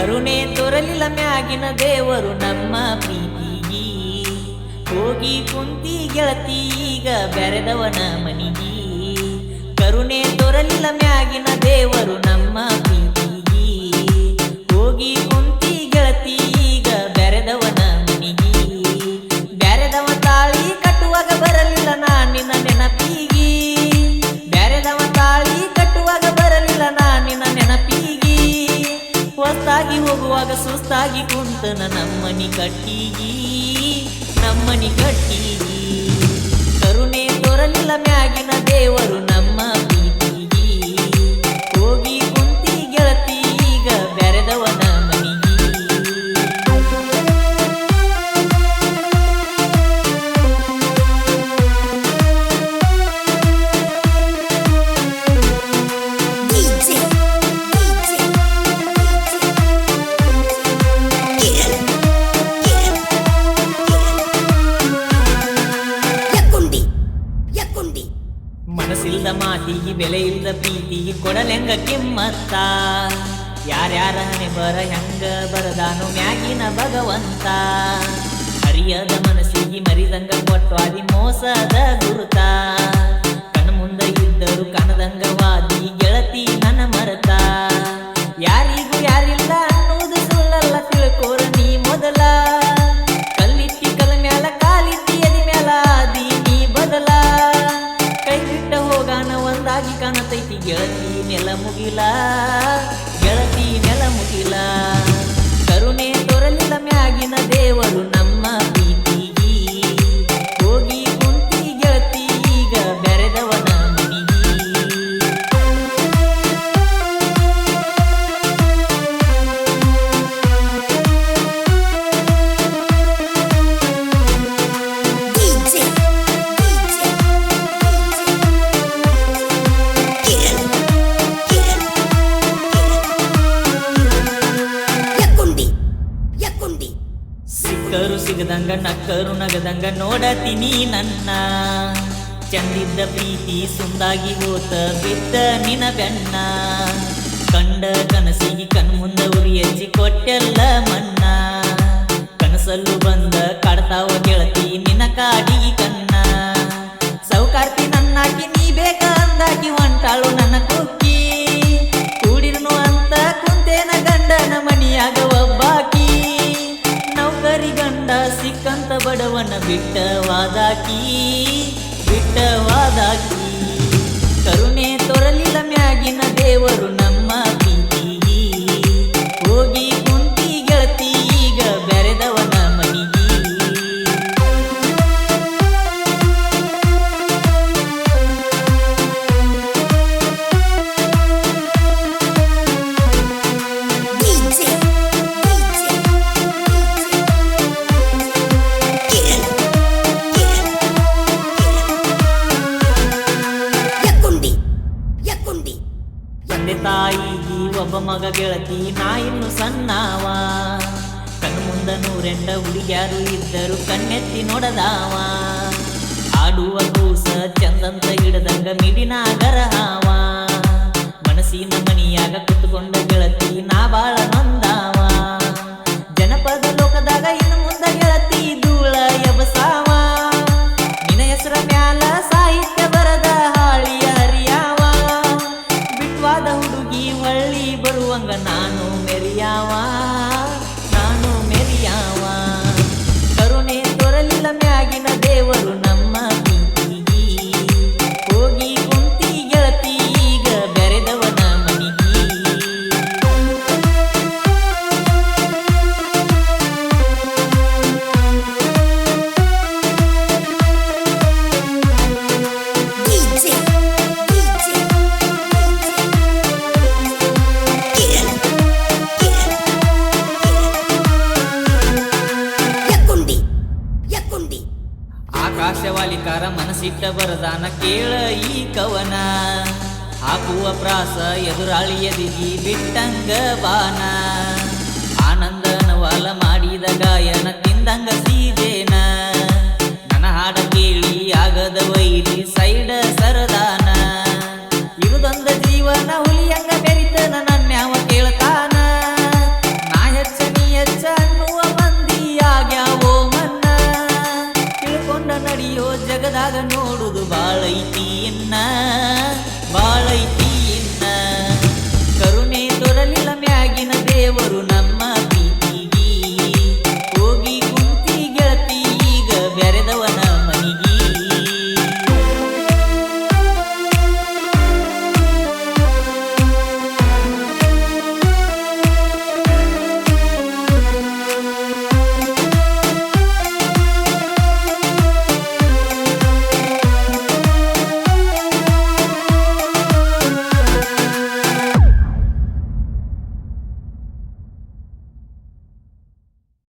ಕರುಣೆ ತೊರಲಿಲ್ಲ ಮ್ಯಾಗಿನ ದೇವರು ನಮ್ಮ ಪ್ರೀತಿಗಿ ಹೋಗಿ ಕುಂತಿ ಗೆಳತಿ, ಈಗ ಬೆರೆದವನ ಮನಿಗಿ. ಕರುಣೆ ತೊರಲಿಲ್ಲ ಮ್ಯಾಗಿನ ದೇವರು ನಮ್ಮ ಪ್ರೀತಿಗಿ ಹೋಗಿ ಕುಂತಿ ಗೆಳತಿ, ಈಗ ಬೆರೆದವನ ಮನಿಗಿ. ಬೆರೆದವ ತಾಳಿ ಕಟ್ಟುವಾಗ ಬರಲಿಲ್ಲ ನಾನಿನ ನೆನಪೀ ಸುಸ್ತಾಗಿ ಕುಂತನ ನಮ್ಮನಿ ಕಟ್ಟಿಗಿ ನಮ್ಮನಿ ಕಟ್ಟಿಗಿ ಕರುಣೆ ತೋರಲಿಲ್ಲ ಮ್ಯಾಗಿನ ದೇವರು ಮನಸ್ಸಿಲ್ದ ಮಾತಿಗೆ ಬೆಲೆ ಇಲ್ದ ಪ್ರೀತಿಗೆ ಕೊಡಲೆಂಗ ಕಿಮ್ಮತ್ತ. ಯಾರ್ಯಾರ ಬರ ಹೆಂಗ ಬರದಾನು ಮ್ಯಾಗಿನ ಭಗವಂತ. ಹರಿಯದ ಮನಸ್ಸಿಗೆ ಮರಿದಂಗ ಕೊಟ್ವಾದಿ ಮೋಸದ ಗುರುತ. ಸಿಕ್ಕರು ಸಿಗದಂಗ ನಕ್ಕರು ನಗದಂಗ ನೋಡತೀನಿ ನನ್ನ. ಚಂದಿದ್ದ ಪ್ರೀತಿ ಸುಂದಾಗಿ ಹೋತ ಬಿದ್ದ ನಿನ ಬೆನ್ನ. ಕಂಡ ಕನಸಿಗೆ ಕಣ್ಮುಂದ ಉರಿ ಹಚ್ಚಿ ಕೊಟ್ಟೆಲ್ಲ ಮನ್ನ. ಕನಸಲ್ಲೂ ಬಂದ ಕಾಡ್ತಾವ ಗೆಳತಿ ನಿನ್ನ ಕಾಡಿಗೆ. ಬಿಟ್ಟವಾದಾಕಿ ಬಿಟ್ಟವಾದಾಕಿ ಕರುಣೆ ತೊರಲಿಲ್ಲ ಮ್ಯಾಗಿನ ದೇವರು ಒಬ್ಬ ಮಗ ಗೆಳತಿ, ನಾ ಇನ್ನು ಸಣ್ಣವ. ಮುಂದ ನೂರೆಂಡ ಹುಡುಗ್ಯಾರು ಇದ್ದರು, ಕಣ್ಣೆತ್ತಿ ನೋಡದಾವ. ಆಡುವ ಕೂಸ ಚಂದಂತ ಹಿಡದಂಗ ಮಿಡಿನಾಗರ ಹಾವ ಮನಸ್ಸಿನ ಮಣಿಯಾಗ ಕುತ್ಕೊಂಡ ಗೆಳತಿ, ನಾ ಬಾಳ ನೊಂದಾವ. ಜನಪದ ಲೋಕದಾಗ ಇನ್ನು ಮುಂದ ಗೆಳತಿ, ಧೂಳ ಎಬಸಾವ. ಮನಸ್ಸಿಟ್ಟ ಬರದಾನ ಕೇಳ ಈ ಕವನ. ಹಾಕುವ ಪ್ರಾಸ ಎದುರಾಳಿಯದಿಗಿ ಬಿಟ್ಟಂಗ ಬಾನ. ಆನಂದನವಾಲ ಮಾಡಿದ ಗಾಯನ ತಿಂದಂಗ ಸೀದೇನ. ನನ್ನ ಹಾಡ ಕೇಳಿ ಆಗದ ವೈರಿ ಸೈಡ ಸರದಾನ. ಇರುದೊಂದ ಜೀವನ ಹುಲಿಯಂಗ ಬೆರಿತನ ನನ್ಯಾವ ಕೇಳ್ತಾನ. ನಾ ಹೆಚ್ಚ ನೀ ಹೆಚ್ಚ ಅನ್ನುವ ಮಂದಿ ಆಗ್ಯಾವೋ ಮನ್ನ. ತಿಳ್ಕೊಂಡ ನಡೆಯೋ ಜಗದಾಗ வாழைத்தி என்ன? வாழைத்தி